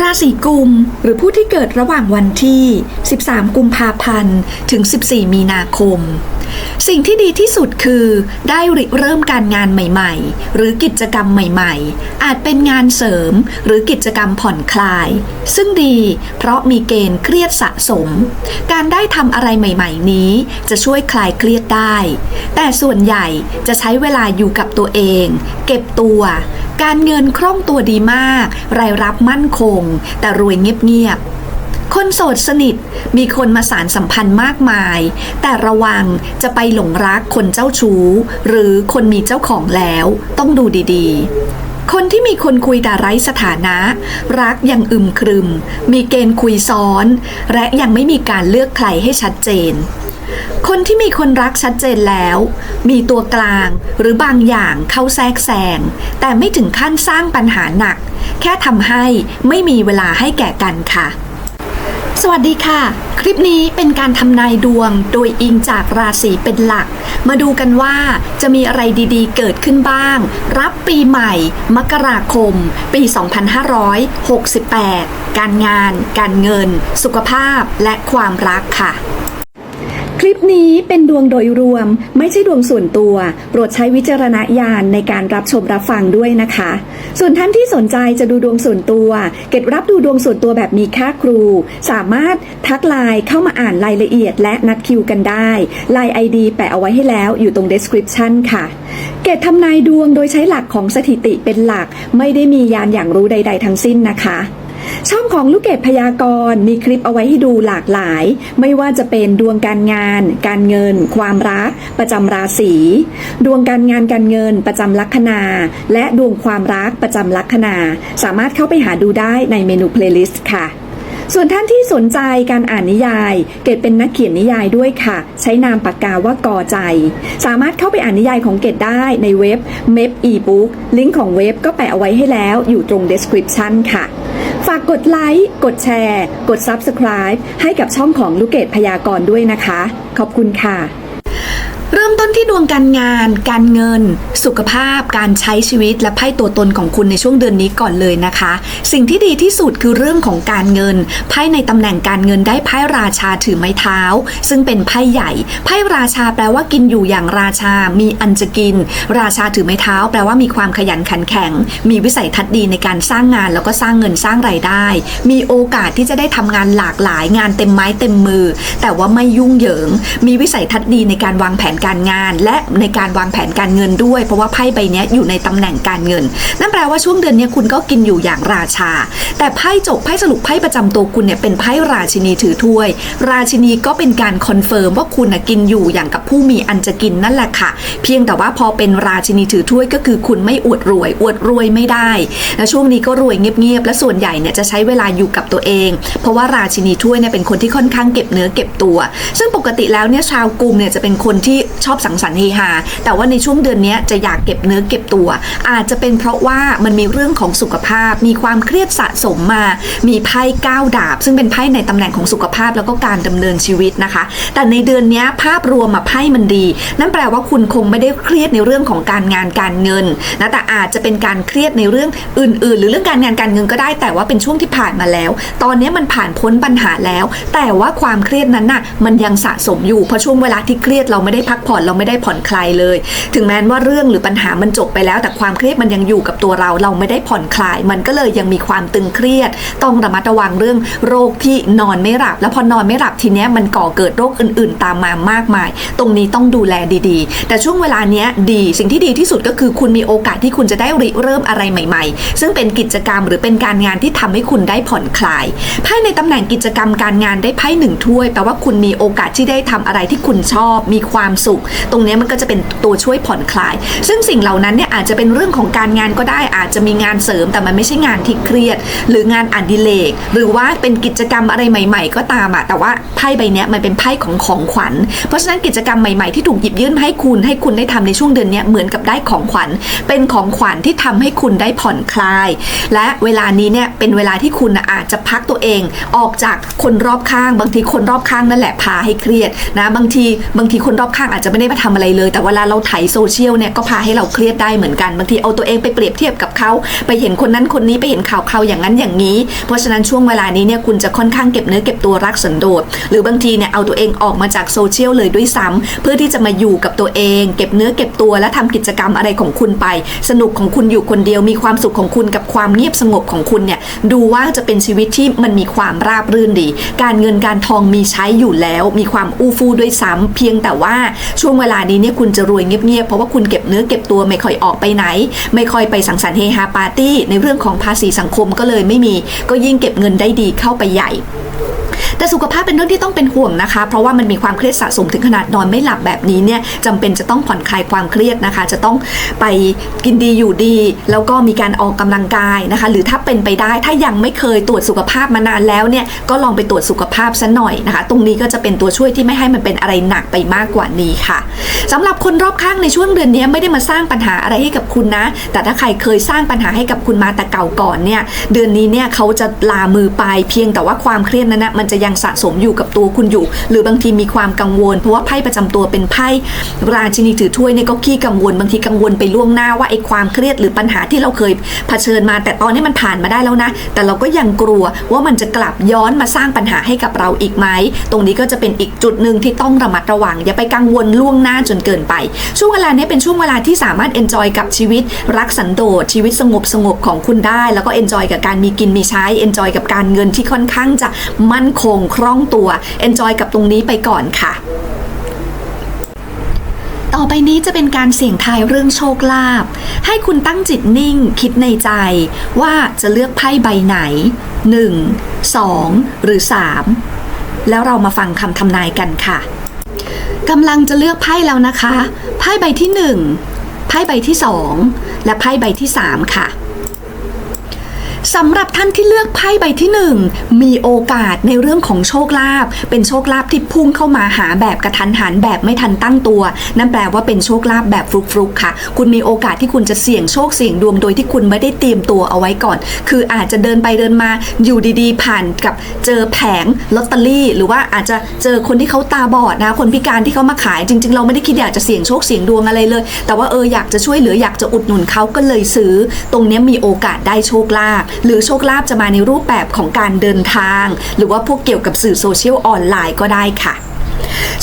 ราศีกุม หรือผู้ที่เกิดระหว่างวันที่ 13 กุมภาพันธ์ ถึง 14 มีนาคม สิ่งที่ดีที่สุดคือ ได้ริเริ่มการงานใหม่ๆ หรือกิจกรรมใหม่ๆ อาจเป็นงานเสริมหรือกิจกรรมผ่อนคลาย ซึ่งดีเพราะมีเกณฑ์เครียดสะสม การได้ทำอะไรใหม่ๆ นี้จะช่วยคลายเครียดได้ แต่ส่วนใหญ่จะใช้เวลาอยู่กับตัวเอง เก็บตัว การเงินคล่องตัวดีมาก รายรับมั่นคง แต่รวยเงียบๆ คนโสดสนิทมีคนมาสารสัมพันธ์มากมาย แต่ระวังจะไปหลงรักคนเจ้าชู้ หรือคนมีเจ้าของแล้วต้องดูดีๆคนที่มีคนคุยแต่ไร้สถานะ รักยังอึมครึม มีเกณฑ์คุยซ้อน และยังไม่มีการเลือกใครให้ชัดเจน คนที่มีคนรักชัดเจนแล้ว มีตัวกลางหรือบางอย่างเข้าแทรกแซงแต่ไม่ถึงขั้นสร้างปัญหาหนัก แค่ทำให้ไม่มีเวลาให้แก่กันค่ะ สวัสดีค่ะ คลิปนี้เป็นการทำนายดวงโดยอิงจากราศีเป็นหลัก มาดูกันว่าจะมีอะไรดีๆ เกิดขึ้นบ้าง รับปีใหม่ มกราคม ปี 2568 การงาน การเงิน สุขภาพและความรักค่ะ คลิปนี้เป็นดวงโดยรวม ไม่ใช่ดวงส่วนตัว โปรดใช้วิจารณญาณในการรับชมรับฟังด้วยนะคะ ส่วนท่านที่สนใจจะดูดวงส่วนตัว เก็บรับดูดวงส่วนตัวแบบมีค่าครู สามารถทักไลน์เข้ามาอ่านรายละเอียดและนัดคิวกันได้ไลน์ ID แปะเอาไว้ให้แล้วอยู่ตรง description ค่ะ เกตทำนายดวงโดยใช้หลักของสถิติเป็นหลัก ไม่ได้มียานอย่างรู้ใด ๆ ทั้งสิ้นนะคะ ช่องของลูกเกดพยากรณ์มีคลิปเอาไว้ให้ดูหลากหลาย ไม่ว่าจะเป็นดวงการงาน การเงิน ความรัก ประจำราศีดวงการงานการเงินประจำลัคนา และดวงความรักประจำลัคนา สามารถเข้าไปหาดูได้ในเมนูเพลย์ลิสต์ค่ะส่วนท่านที่สนใจการอ่านนิยาย เกดเป็นนักเขียนนิยายด้วยค่ะ ใช้นามปากกาว่ากอใจ สามารถเข้าไปอ่านนิยายของเกดได้ในเว็บ m e p ebook ลิงก์ของเว็บก็แปะเอาไว้ให้แล้วอยู่ตรง description ค่ะ ฝากกดไลค์ กดแชร์ กด Subscribe ให้กับช่องของลูกเกดพยากรณ์ด้วยนะคะ ขอบคุณค่ะ เริ่มต้นที่ดวงการงาน การเงิน สุขภาพ การใช้ชีวิตและไพ่ตัวตนของคุณในช่วงเดือนนี้ก่อนเลยนะคะ สิ่งที่ดีที่สุดคือเรื่องของการเงิน ไพ่ในตำแหน่งการเงินได้ไพ่ราชาถือไม้เท้า ซึ่งเป็นไพ่ใหญ่ ไพ่ราชาแปลว่ากินอยู่อย่างราชา มีอันจะกิน ราชาถือไม้เท้า แปลว่ามีความขยันขันแข็ง มีวิสัยทัศน์ดีในการสร้างงานแล้วก็สร้างเงินสร้างรายได้ มีโอกาสที่จะได้ทำงานหลากหลายงานเต็มไม้เต็มมือ แต่ว่าไม่ยุ่งเหยิง มีวิสัยทัศน์ดีในการวางแผนการงาน และในการวางแผนการเงินด้วย เพราะว่าไพ่ใบนี้อยู่ในตำแหน่งการเงิน นั่นแปลว่าช่วงเดือนนี้คุณก็กินอยู่อย่างราชา แต่ไพ่จบไพ่สรุปไพ่ประจำตัวคุณเนี่ยเป็นไพ่ราชินีถือถ้วย ราชินีก็เป็นการคอนเฟิร์มว่าคุณน่ะกินอยู่อย่างกับผู้มีอันจะกินนั่นแหละค่ะ เพียงแต่ว่าพอเป็นราชินีถือถ้วยก็คือคุณไม่อวดรวย อวดรวยไม่ได้และช่วงนี้ก็รวยเงียบๆและส่วนใหญ่เนี่ยจะใช้เวลาอยู่กับตัวเอง เพราะว่าราชินีถ้วยเนี่ยเป็นคนที่ค่อนข้างเก็บเนื้อเก็บตัว ซึ่งปกติแล้วเนี่ยชาวกรุงเนี่ยจะเป็นคนที่ชอบสังสรรค์เฮฮาแต่ว่าในช่วงเดือนนี้จะอยากเก็บเนื้อเก็บตัว อาจจะเป็นเพราะว่ามันมีเรื่องของสุขภาพ มีความเครียดสะสมมา มีไพ่ก้าวดาบ ซึ่งเป็นไพ่ในตำแหน่งของสุขภาพแล้วก็การดำเนินชีวิตนะคะ แต่ในเดือนนี้ภาพรวมมาไพ่มันดี นั่นแปลว่าคุณคงไม่ได้เครียดในเรื่องของการงานการเงินนะแต่อาจจะเป็นการเครียดในเรื่องอื่น ๆ หรือเรื่องการงานการเงินก็ได้ แต่ว่าเป็นช่วงที่ผ่านมาแล้ว ตอนนี้มันผ่านพ้นปัญหาแล้ว แต่ว่าความเครียดนั้นน่ะมันยังสะสมอยู่เพราะช่วงเวลาที่เครียดเราไม่ได้พักผ่อนเราไม่ได้ผ่อนคลายเลย ถึงแม้ว่าเรื่องหรือปัญหามันจบไปแล้ว แต่ความเครียดมันยังอยู่กับตัวเราเราไม่ได้ผ่อนคลาย มันก็เลยยังมีความตึงเครียด ต้องระมัดระวังเรื่องโรคที่นอนไม่หลับ แล้วพอนอนไม่หลับทีเนี้ยมันก่อเกิดโรคอื่น ๆ ตามมามากมาย ตรงนี้ต้องดูแลดีๆ แต่ช่วงเวลาเนี้ยดีสิ่งที่ดีที่สุดก็คือคุณมีโอกาสที่คุณจะได้ริเริ่มอะไรใหม่ ๆ ซึ่งเป็นกิจกรรมหรือเป็นการงานที่ทำให้คุณได้ผ่อนคลายไพ่ในตำแหน่งกิจกรรมการงานได้ไพ่หนึ่งถ้วยแปลว่าคุณมีโอกาสที่ได้ทำอะไรที่คุณชอบ มีความสุขตรงนี้มันก็จะเป็นตัวช่วยผ่อนคลาย ซึ่งสิ่งเหล่านั้นเนี่ยอาจจะเป็นเรื่องของการงานก็ได้ อาจจะมีงานเสริมแต่มันไม่ใช่งานที่เครียด หรืองานอดิเรกหรือว่าเป็นกิจกรรมอะไรใหม่ ๆ ก็ตามอะแต่ว่าไพ่ใบนี้มันเป็นไพ่ของของขวัญ เพราะฉะนั้นกิจกรรมใหม่ๆที่ถูกหยิบยื่นให้คุณให้คุณได้ทำในช่วงเดือนนี้เหมือนกับได้ของขวัญ เป็นของขวัญที่ทำให้คุณได้ผ่อนคลาย และเวลานี้เนี่ยเป็นเวลาที่คุณอาจจะพักตัวเอง ออกจากคนรอบข้าง บางทีคนรอบข้างนั่นแหละพาให้เครียดนะบางทีบางทีคนรอบข้างอาจอาจจะไม่ได้มาทำอะไรเลย แต่เวลาเราไถโซเชียลเนี่ยก็พาให้เราเครียดได้เหมือนกันบางทีเอาตัวเองไปเปรียบเทียบกับเขาไปเห็นคนนั้นคนนี้ไปเห็นข่าวเขาอย่างนั้นอย่างนี้ เพราะฉะนั้นช่วงเวลานี้เนี่ยคุณจะค่อนข้างเก็บเนื้อเก็บตัวรักสันโดษหรือบางทีเนี่ยเอาตัวเองออกมาจากโซเชียลเลยด้วยซ้ำเพื่อที่จะมาอยู่กับตัวเอง เก็บเนื้อเก็บตัวและทำกิจกรรมอะไรของคุณไป สนุกของคุณอยู่คนเดียวมีความสุขของคุณกับความเงียบสงบของคุณเนี่ยดูว่าจะเป็นชีวิตที่มันมีความราบรื่นดี การเงินการทองมีใช้อยู่แล้ว มีความอู้ฟู่ด้วยซ้ำเพียงแต่ว่าช่วงเวลานี้เนี่ยคุณจะรวยเงียบๆ เพราะว่าคุณเก็บเนื้อเก็บตัวไม่ค่อยออกไปไหน ไม่ค่อยไปสังสรรค์เฮฮาปาร์ตี้ในเรื่องของภาษีสังคมก็เลยไม่มี ก็ยิ่งเก็บเงินได้ดีเข้าไปใหญ่ แต่สุขภาพเป็นเรื่องที่ต้องเป็นห่วงนะคะ เพราะว่ามันมีความเครียดสะสมถึงขนาดนอนไม่หลับแบบนี้เนี่ยจำเป็นจะต้องผ่อนคลายความเครียดนะคะ จะต้องไปกินดีอยู่ดี แล้วก็มีการออกกำลังกายนะคะ หรือถ้าเป็นไปได้ถ้ายังไม่เคยตรวจสุขภาพมานานแล้วเนี่ยก็ลองไปตรวจสุขภาพซะหน่อยนะคะ ตรงนี้ก็จะเป็นตัวช่วยที่ไม่ให้มันเป็นอะไรหนักไปมากกว่านี้ค่ะสำหรับคนรอบข้างในช่วงเดือนนี้ไม่ได้มาสร้างปัญหาอะไรให้กับคุณนะ แต่ถ้าใครเคยสร้างปัญหาให้กับคุณมาแต่เก่าก่อนเนี่ยเดือนนี้เนี่ยเขาจะลามือไปเพียงแต่ว่าความเครียดนั้นนะมันจะยังสะสมอยู่กับตัวคุณอยู่ หรือบางทีมีความกังวล เพราะว่าไพ่ประจำตัวเป็นไพ่ราชินีถือถ้วยเนี่ยก็ขี้กังวล บางทีกังวลไปล่วงหน้าว่าไอ้ความเครียดหรือปัญหาที่เราเคยเผชิญมา แต่ตอนนี้มันผ่านมาได้แล้วนะ แต่เราก็ยังกลัวว่ามันจะกลับย้อนมาสร้างปัญหาให้กับเราอีกไหมตรงนี้ก็จะเป็นอีกจุดหนึ่งที่ต้องระมัดระวัง อย่าไปกังวลล่วงหน้าจนเกินไป ช่วงเวลานี้เป็นช่วงเวลาที่สามารถเอนจอยกับชีวิต รักสันโดษชีวิตสงบสงบของคุณได้ แล้วก็เอนจอยกับการมีกินมีใช้เอนจอยกับการเงินที่ค่อนข้างจะมั่นคงคล่องตัวเอนจอยกับตรงนี้ไปก่อนค่ะต่อไปนี้จะเป็นการเสี่ยงทายเรื่องโชคลาภ ให้คุณตั้งจิตนิ่ง คิดในใจว่าจะเลือกไพ่ใบไหน 1 2 หรือ 3 แล้วเรามาฟังคำทำนายกันค่ะกำลังจะเลือกไพ่แล้วนะคะ ไพ่ใบที่ 1 ไพ่ใบที่ 2 และไพ่ใบที่ 3 ค่ะ สำหรับท่านที่เลือกไพ่ใบที่หนึ่งมีโอกาสในเรื่องของโชคลาภเป็นโชคลาภที่พุ่งเข้ามาหาแบบกระทันหันแบบไม่ทันตั้งตัว นั่นแปลว่าเป็นโชคลาภแบบฟลุกๆค่ะ คุณมีโอกาสที่คุณจะเสี่ยงโชคเสี่ยงดวงโดยที่คุณไม่ได้เตรียมตัวเอาไว้ก่อน คืออาจจะเดินไปเดินมาอยู่ดีๆ ผ่านกับเจอแผงลอตเตอรี่ หรือว่าอาจจะเจอคนที่เขาตาบอดนะคนพิการที่เขามาขายจริง ๆ เราไม่ได้คิดอยากจะเสี่ยงโชคเสี่ยงดวงอะไรเลย แต่ว่าเอออยากจะช่วยเหลืออยากจะอุดหนุนเขาก็เลยซื้อ ตรงนี้มีโอกาสได้โชคลาภหรือโชคลาภจะมาในรูปแบบของการเดินทาง หรือว่าพวกเกี่ยวกับสื่อโซเชียลออนไลน์ก็ได้ค่ะ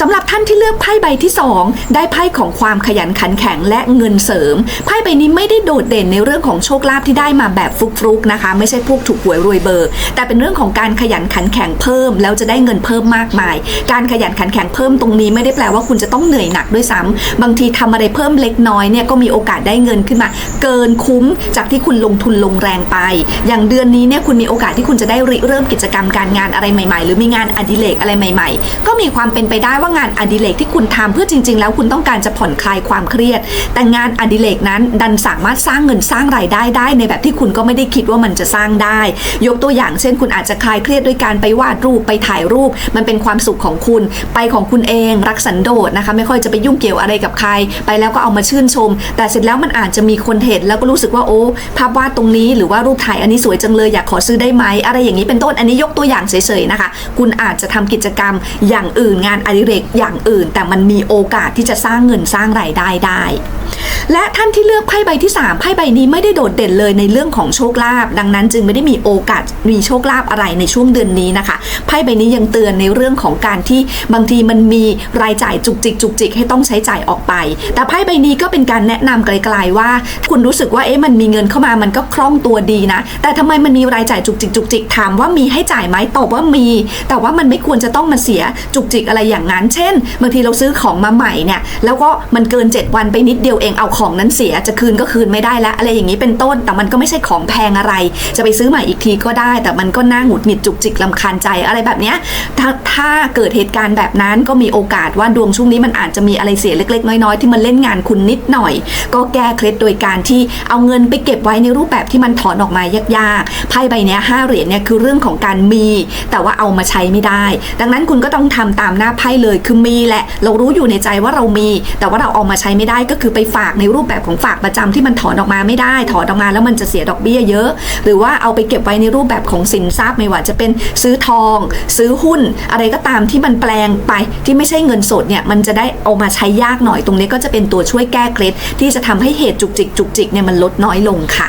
สำหรับท่านที่เลือกไพ่ใบที่ 2 ได้ไพ่ของความขยันขันแข็งและเงินเสริม ไพ่ใบนี้ไม่ได้โดดเด่นในเรื่องของโชคลาภที่ได้มาแบบฟลุกๆนะคะ ไม่ใช่พวกถูกหวยรวยเบอร์ แต่เป็นเรื่องของการขยันขันแข็งเพิ่ม แล้วจะได้เงินเพิ่มมากมาย การขยันขันแข็งเพิ่มตรงนี้ไม่ได้แปลว่าคุณจะต้องเหนื่อยหนักด้วยซ้ำบางทีทำอะไรเพิ่มเล็กน้อยเนี่ยก็มีโอกาสได้เงินขึ้นมา เกินคุ้มจากที่คุณลงทุนลงแรงไป อย่างเดือนนี้เนี่ยคุณมีโอกาสที่คุณจะได้ริเริ่มกิจกรรมการงานอะไรใหม่ ๆ หรือมีงานอดิเรกอะไรใหม่ ๆ ก็มีความเป็นไปได้ว่างานอดิเรกที่คุณทำเพื่อจริง ๆ แล้วคุณต้องการจะผ่อนคลายความเครียด แต่งานอดิเรกนั้นดันสามารถสร้างเงินสร้างรายได้ได้ ในแบบที่คุณก็ไม่ได้คิดว่ามันจะสร้างได้ ยกตัวอย่างเช่น คุณอาจจะคลายเครียดด้วยการไปวาดรูปไปถ่ายรูป มันเป็นความสุขของคุณ ไปของคุณเอง รักสันโดษนะคะ ไม่ค่อยจะไปยุ่งเกี่ยวอะไรกับใคร ไปแล้วก็เอามาชื่นชม แต่เสร็จแล้วมันอาจจะมีคนเห็นแล้วก็รู้สึกว่าโอ้ภาพวาดตรงนี้หรือว่ารูปถ่ายอันนี้สวยจังเลยอยากขอซื้อได้ไหมอะไรอย่างนี้เป็นต้นอันนี้ยกตัวอย่างเฉยๆนะคะ คุณอาจจะทำกิจกรรมอย่างอื่นงานอดิเรกอย่างอื่น แต่มันมีโอกาสที่จะสร้างเงินสร้างรายได้ได้ และท่านที่เลือกไพ่ใบที่ 3ไพ่ใบนี้ไม่ได้โดดเด่นเลยในเรื่องของโชคลาภดังนั้นจึงไม่ได้มีโอกาสมีโชคลาภอะไรในช่วงเดือนนี้นะคะไพ่ใบนี้ยังเตือนในเรื่องของการที่บางทีมันมีรายจ่ายจุกจิกจุกจิกให้ต้องใช้จ่ายออกไป แต่ไพ่ใบนี้ก็เป็นการแนะนำไกลๆว่า คุณรู้สึกว่าเอ๊ะมันมีเงินเข้ามามันก็คล่องตัวดีนะ แต่ทำไมมันมีรายจ่ายจุกจิกจุกจิกถามว่ามีให้จ่ายไหมตอบว่ามี แต่ว่ามันไม่ควรจะต้องมาเสียจุกจิกอะไรอย่างนั้น เช่นบางทีเราซื้อของมาใหม่เนี่ยแล้วก็มันเกิน 7 วันไปนิดเดียวเองเอาของนั้นเสียจะคืนก็คืนไม่ได้แล้ว อะไรอย่างนี้เป็นต้นแต่มันก็ไม่ใช่ของแพงอะไร จะไปซื้อใหม่อีกทีก็ได้ แต่มันก็น่าหงุดหงิดจุกจิกลำคาญใจอะไรแบบเนี้ยถ้าถ้าเกิดเหตุการณ์แบบนั้นก็มีโอกาสว่าดวงช่วงนี้มันอาจจะมีอะไรเสียเล็ก ๆ น้อยๆที่มันเล่นงานคุณนิดหน่อย ก็แก้เคล็ดโดยการที่เอาเงินไปเก็บไว้ในรูปแบบที่มันถอนออกมายากๆไพ่ใบนี้ห้าเหรียญเนี่ยคือเรื่องของการมี แต่ว่าเอามาใช้ไม่ได้ ดังนั้นคุณก็ต้องทำตามหน้าไพ่พ่เลยคือมีแหละ เรารู้อยู่ในใจว่าเรามี แต่ว่าเราเอามาใช้ไม่ได้ก็คือไปฝากในรูปแบบของฝากประจำที่มันถอนออกมาไม่ได้ ถอนออกมาแล้วมันจะเสียดอกเบี้ยเยอะ หรือว่าเอาไปเก็บไว้ในรูปแบบของสินทรัพย์ไม่ว่าจะเป็นซื้อทอง ซื้อหุ้น อะไรก็ตามที่มันแปลงไปที่ไม่ใช่เงินสดเนี่ยมันจะได้เอามาใช้ยากหน่อยตรงนี้ก็จะเป็นตัวช่วยแก้เคล็ดที่จะทำให้เหตุจุกจิกจุกจิกเนี่ยมันลดน้อยลงค่ะ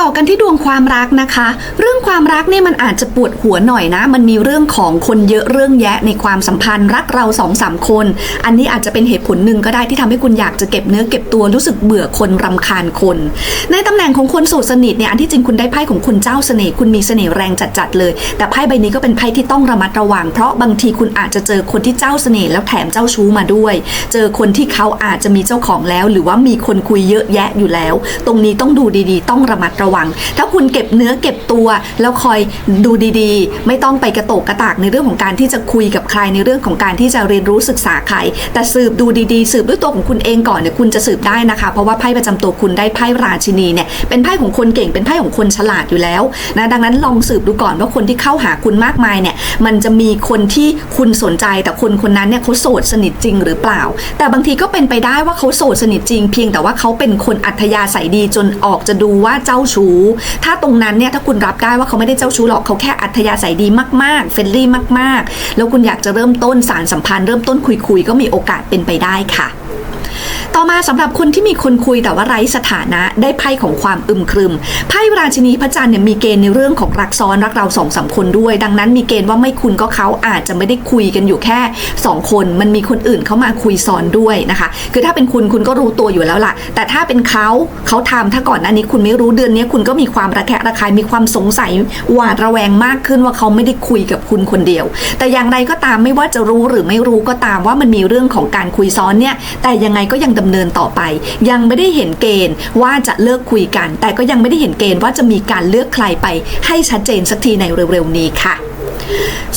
ต่อกันที่ดวงความรักนะคะ เรื่องความรักเนี่ยมันอาจจะปวดหัวหน่อยนะ มันมีเรื่องของคนเยอะเรื่องแยะในความสัมพันธ์รักเราสองสามคน อันนี้อาจจะเป็นเหตุผลหนึ่งก็ได้ที่ทำให้คุณอยากจะเก็บเนื้อเก็บตัวรู้สึกเบื่อคนรำคาญคน ในตำแหน่งของคนโสดสนิทเนี่ยอันที่จริงคุณได้ไพ่ของคุณเจ้าเสน่ห์คุณมีเสน่ห์แรงจัดๆเลย แต่ไพ่ใบนี้ก็เป็นไพ่ที่ต้องระมัดระวัง เพราะบางทีคุณอาจจะเจอคนที่เจ้าเสน่ห์แล้วแถมเจ้าชู้มาด้วย เจอคนที่เขาอาจจะมีเจ้าของแล้ว หรือว่ามีคนคุยเยอะแยะอยู่แล้ว ตรงนี้ต้องดูดีๆ ต้องระมัดระวัง ถ้าคุณเก็บเนื้อเก็บตัวแล้วคอยดูดีๆ ไม่ต้องไปกระโตกกระตากในเรื่องของการที่จะคุยกับใครในเรื่องของการที่จะเรียนรู้ศึกษาใครแต่สืบดูดีๆ สืบด้วยตัวของคุณเองก่อนเนี่ยคุณจะสืบได้นะคะ เพราะว่าไพ่ประจำตัวคุณได้ไพ่ราชินีเนี่ยเป็นไพ่ของคนเก่งเป็นไพ่ของคนฉลาดอยู่แล้วนะดังนั้นลองสืบดูก่อนว่าคนที่เข้าหาคุณมากมายเนี่ยมันจะมีคนที่คุณสนใจแต่คนคนนั้นเนี่ยเขาโสดสนิทจริงหรือเปล่า แต่บางทีก็เป็นไปได้ว่าเขาโสดสนิทจริง เพียงแต่ว่าเขาเป็นคนอัธยาศัยดีจนออกจะดูว่าเจ้าชู้ ถ้าตรงนั้นเนี่ยถ้าคุณรับได้ว่าเขาไม่ได้เจ้าชู้หรอกเขาแค่อัธยาศัยดีมากๆเฟรนลี่มาก ๆ แล้วคุณอยากจะเริ่มต้นสารสัมพันธ์เริ่มต้นคุยๆก็มีโอกาสเป็นไปได้ค่ะ ต่อมาสำหรับคนที่มีคนคุยแต่ว่าไร้สถานะได้ไพ่ของความอึมครึมไพ่ราชินีพระจันทร์เนี่ยมีเกณฑ์ในเรื่องของรักซ้อนรักเราสองสามคนด้วย ดังนั้นมีเกณฑ์ว่าไม่คุณก็เขาอาจจะไม่ได้คุยกันอยู่แค่ 2 คน มันมีคนอื่นเข้ามาคุยซ้อนด้วยนะคะ คือถ้าเป็นคุณคุณก็รู้ตัวอยู่แล้วล่ะ แต่ถ้าเป็นเขาเขาทำถ้าก่อนหน้านี้คุณไม่รู้เดือนนี้คุณก็มีความระแคะระคายมีความสงสัยหวาดระแวงมากขึ้นว่าเขาไม่ได้คุยกับคุณคนเดียว แต่อย่างไรก็ตามไม่ว่าจะรู้หรือไม่รู้ก็ตามว่ามันมีเรื่องของการคุยซ้อนเนี่ยแต่ยังไงก็ยังดำเนินต่อไป ยังไม่ได้เห็นเกณฑ์ว่าจะเลิกคุยกัน แต่ก็ยังไม่ได้เห็นเกณฑ์ว่าจะมีการเลือกใครไปให้ชัดเจนสักทีในเร็วๆนี้ค่ะ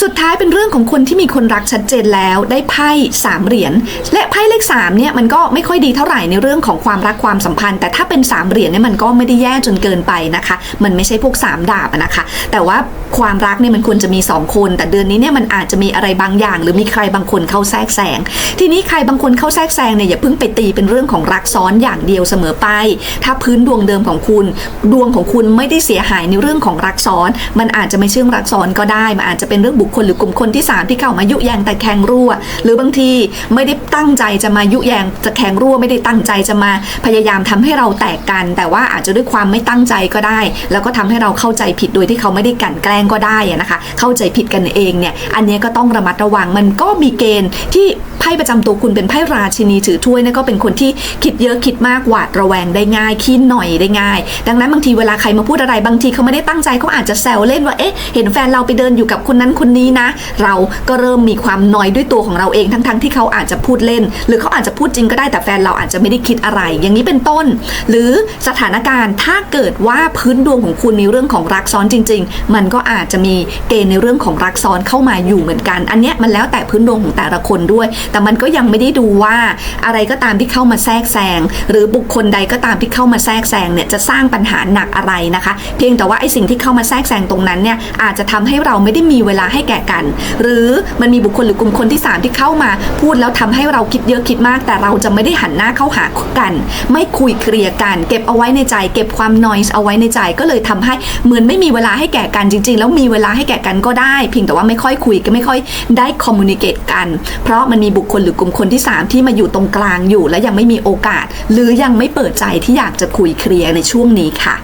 สุดท้ายเป็นเรื่องของคนที่มีคนรักชัดเจนแล้วได้ไพ่สามเหรียญและไพ่เลขสามเนี่ยมันก็ไม่ค่อยดีเท่าไหร่ในเรื่องของความรักความสัมพันธ์ แต่ถ้าเป็นสามเหรียญเนี่ยมันก็ไม่ได้แย่จนเกินไปนะคะ มันไม่ใช่พวกสามดาบนะคะ แต่ว่าความรักเนี่ยมันควรจะมีสองคน แต่เดือนนี้เนี่ยมันอาจจะมีอะไรบางอย่าง หรือมีใครบางคนเข้าแทรกแซงทีนี้ใครบางคนเข้าแทรกแซงเนี่ยอย่าเพิ่งไปตีเป็นเรื่องของรักซ้อนอย่างเดียวเสมอไป ถ้าพื้นดวงเดิมของคุณ ดวงของคุณไม่ได้เสียหายในเรื่องของรักซ้อน มันอาจจะไม่เชื่องรักซ้อนก็ได้มันอาจจะเป็นเรื่องบุคคลหรือกลุ่มคนที่ 3 ที่เข้ามายุแยงแต่แข่งรั่ว หรือบางทีไม่ได้ตั้งใจจะมายุแยงจะแข่งรั่วไม่ได้ตั้งใจจะมาพยายามทำให้เราแตกกัน แต่ว่าอาจจะด้วยความไม่ตั้งใจก็ได้ แล้วก็ทำให้เราเข้าใจผิดโดยที่เขาไม่ได้กลั่นแกล้งก็ได้นะคะ เข้าใจผิดกันเองเนี่ยอันนี้ก็ต้องระมัดระวังมันก็มีเกณฑ์ที่ไพ่ประจำตัวคุณเป็นไพ่ราชินีถือถ้วยนั่นก็เป็นคนที่คิดเยอะคิดมากหวาดระแวงได้ง่ายขี้หน่อยได้ง่าย ดังนั้นบางทีเวลาใครมาพูดอะไรบางทีเขาไม่ได้ตั้งใจเขาอาจจะแซวเล่นว่าเอ๊ะเห็นแฟนเราไปเดินอยู่กับคนนั้นคนนี้นะ เราก็เริ่มมีความน้อยด้วยตัวของเราเองทั้งๆที่เขาอาจจะพูดเล่น หรือเขาอาจจะพูดจริงก็ได้แต่แฟนเราอาจจะไม่ได้คิดอะไร อย่างนี้เป็นต้น หรือสถานการณ์ถ้าเกิดว่าพื้นดวงของคุณมีเรื่องของรักซ้อนจริง ๆ มันก็อาจจะมีเกณฑ์ในเรื่องของรักซ้อนเข้ามาอยู่เหมือนกัน อันเนี้ยมันแล้วแต่พื้นดวงของแต่ละคนด้วย แต่มันก็ยังไม่ได้ดูว่าอะไรก็ตามที่เข้ามาแทรกแซงหรือบุคคลใดก็ตามที่เข้ามาแทรกแซงเนี่ยจะสร้างปัญหาหนักอะไรนะคะ เพียงแต่ว่าไอ้สิ่งที่เข้ามาแทรกแซงตรงนั้นเนี่ยอาจจะทำให้เราไม่ได้มีมีเวลาให้แก่กัน หรือมันมีบุคคลหรือกลุ่มคนที่ 3 ที่เข้ามา พูดแล้วทำให้เราคิดเยอะคิดมาก แต่เราจะไม่ได้หันหน้าเข้าหากัน ไม่คุยเคลียร์กัน เก็บเอาไว้ในใจ เก็บความนอยส์เอาไว้ในใจก็เลยทำให้เหมือนไม่มีเวลาให้แก่กันจริง ๆ แล้วมีเวลาให้แก่กันก็ได้ เพียงแต่ว่าไม่ค่อยคุยก็ไม่ค่อยได้คอมมูนิเคตกัน เพราะมันมีบุคคลหรือกลุ่มคนที่ 3 ที่มาอยู่ตรงกลางอยู่ และยังไม่มีโอกาส หรือยังไม่เปิดใจที่อยากจะคุยเคลียร์ในช่วงนี้ค่ะ